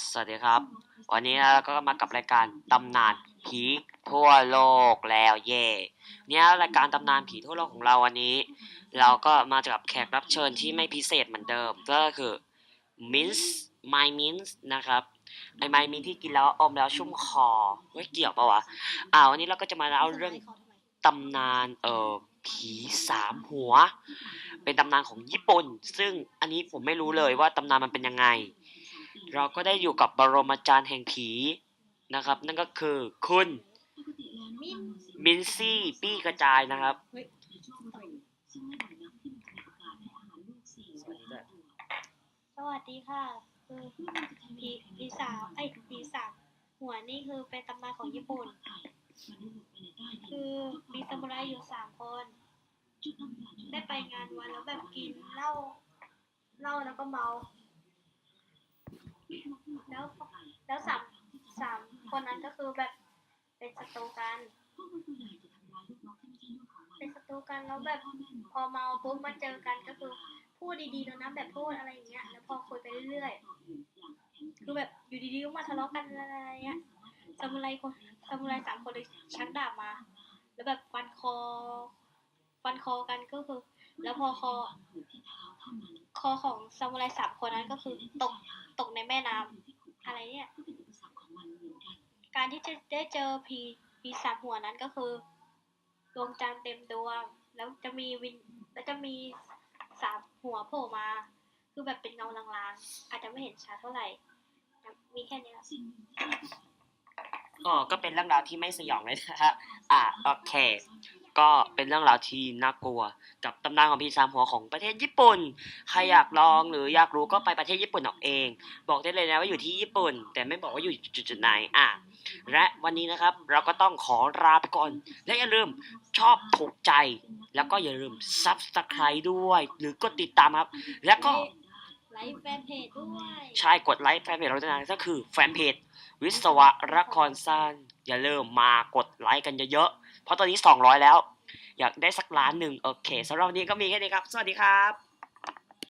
สวัสดีครับ วันนี้เราก็มากับรายการตำนานผีทั่วโลกแล้วเย่เนี่ยรายการตำนานผีทั่วโลกของเราวันนี้ เราก็มากับแขกรับเชิญที่ไม่พิเศษเหมือนเดิม ก็คือมินส์ไมมินส์นะครับไอไมมินที่กินแล้วอมแล้วชุ่มคอเฮ้ยเกี่ยวปะวะอ่าวันนี้เราก็จะมาเล่าเรื่องตำนานเอ่อผีสามหัว เป็นตำนานของญี่ปุ่น ซึ่งอันนี้ผมไม่รู้เลยว่าตำนานมันเป็นยังไง เราก็ได้อยู่กับบรมอาจารย์แห่งผีนะครับ นั่นก็คือคุณมินซี่ปี้กระจายนะครับสวัสดีค่ะคือผีผีสาวไอ้ยผีสามหัวนี่คือเป็นตำนานของญี่ปุ่น คือมีซามูไรอยู่สามคน ได้ไปงานวันแล้วแบบกินเหล้าเหล้าแล้วก็เมา แล้วแล้วสามสามคนนั้นก็คือแบบเป็นศัตรูกันเป็นศัตรูกันแล้วแบบพอเมาปุ๊บมาเจอกันก็คือพูดดีๆแล้วนะแบบพูดอะไรอย่างเงี้ยแล้วพอคุยไปเรื่อยๆคือแบบอยู่ดีๆก็มาทะเลาะกันอะไรเงี้ยซามูไรคนซามูไรสามคนเลยชักดาบมา แล้วแบบฟันคอ ฟันคอกันก็คือ แล้วพอคอ คอของซามูไรสามคนนั้นก็คือตกตกในแม่น้ำอะไรเนี่ย การที่จะได้เจอผีผีสามหัวนั้นก็คือดวงจันทร์เต็มดวง แล้วจะมีวินแล้วจะมีสามหัวโผล่มา คือแบบเป็นเงาลางๆ อาจจะไม่เห็นชัดเท่าไหร่ มีแค่นี้ก็ก็เป็นเรื่องราวที่ไม่สยองเลยนะฮะ อะโอเค ก็เป็นเรื่องราวที่น่ากลัว กับตำนานของผีสามหัวของประเทศญี่ปุ่น ใครอยากลองหรืออยากรู้ก็ไปประเทศญี่ปุ่นเอาเอง บอกได้เลยนะว่าอยู่ที่ญี่ปุ่น แต่ไม่บอกว่าอยู่จุดๆไหนอะและวันนี้นะครับเราก็ต้องขอลาไปก่อน และอย่าลืมชอบถูกใจ แล้วก็อย่าลืม subscribe ด้วย หรือกดติดตามครับ แล้วก็ไลฟ์แฟนเพจด้วยใช่กดไลค์แฟนเพจเราด้วยนะก็คือแฟนเพจวิศวะละครสั้นอย่าลืมมากดไลค์กันเยอะๆเพราะตอนนี้ 200 แล้ว อยากได้สักล้านหนึ่งโอเคสำหรับวันนี้ก็มีแค่นี้ครับ สวัสดีครับ